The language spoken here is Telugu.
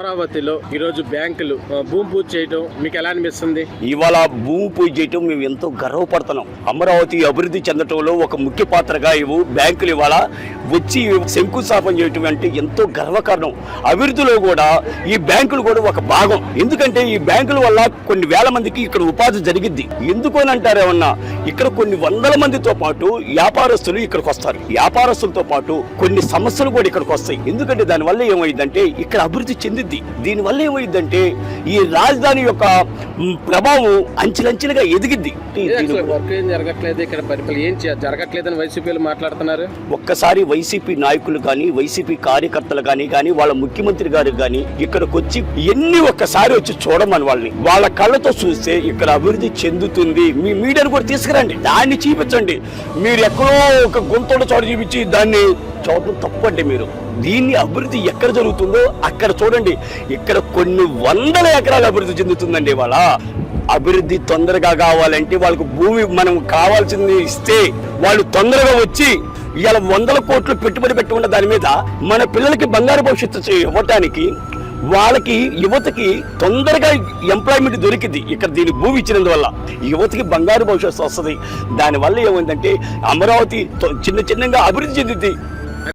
అమరావతిలో ఈరోజు బ్యాంకులు భూమి పూజ చేయటం మీకు ఎలా అనిపిస్తుంది? ఇవాళ భూమి పూజ చేయటం మేము ఎంతో గర్వపడుతున్నాం. అమరావతి అభివృద్ధి చెందటంలో ఒక ముఖ్య పాత్రగా ఇవ్వు బ్యాంకులు ఇవాళ వచ్చి శంకుస్థాపన చేయటం అంటే ఎంతో గర్వకారణం. అభివృద్ధిలో కూడా ఈ బ్యాంకులు కూడా ఒక భాగం. ఎందుకంటే ఈ బ్యాంకుల వల్ల కొన్ని వేల మందికి ఇక్కడ ఉపాధి జరిగిద్ది. ఎందుకు అని అంటారేమన్నా ఇక్కడ కొన్ని వందల మందితో పాటు వ్యాపారస్తులు ఇక్కడికి వస్తారు. వ్యాపారస్తులతో పాటు కొన్ని సమస్యలు కూడా ఇక్కడికి వస్తాయి. ఎందుకంటే దానివల్ల ఏమైందంటే ఇక్కడ అభివృద్ధి చెందిద్ది దీనివల్ల ఏమైందంటే ఈ రాజధాని యొక్క ప్రభావం అంచెలంచెలుగా ఎదిగిద్ది జరగట్లేదు ఇక్కడ పరిపాలన? ఏం చే- జరగట్లేదని వైసీపీలు మాట్లాడుతున్నారు? ఒక్కసారి వైసీపీ నాయకులు కానీ వైసీపీ కార్యకర్తలు కానీ కానీ వాళ్ళ ముఖ్యమంత్రి గారు కానీ ఇక్కడికి వచ్చి ఎన్ని ఒక్కసారి వచ్చి చూడమని వాళ్ళని. వాళ్ళ కళ్ళతో చూస్తే ఇక్కడ అభివృద్ధి చెందుతుంది. మీ మీడియాను కూడా తీసుకురండి. దాన్ని చూపించండి. మీరు ఎక్కడో ఒక గుంతోడ చోట చూపించి దాన్ని చూడటం తప్పండి మీరు. దీన్ని అభివృద్ధి ఎక్కడ జరుగుతుందో అక్కడ చూడండి. ఇక్కడ కొన్ని వందల ఎకరాలు అభివృద్ధి చెందుతుందండి వాళ్ళ అభివృద్ధి తొందరగా కావాలంటే వాళ్ళకు భూమి మనం కావాల్సింది ఇస్తే వాళ్ళు తొందరగా వచ్చి ఇవాళ వందల కోట్లు పెట్టుబడి పెట్టుకున్న దాని మీద మన పిల్లలకి బంగారు భవిష్యత్తు ఇవ్వటానికి వాళ్ళకి యువతకి తొందరగా ఎంప్లాయ్మెంట్ దొరికింది. ఇక్కడ దీని భూమి ఇచ్చినందువల్ల యువతకి బంగారు భవిష్యత్తు వస్తుంది. దానివల్ల ఏమైందంటే అమరావతి చిన్న చిన్నగా అభివృద్ధి చెందింది.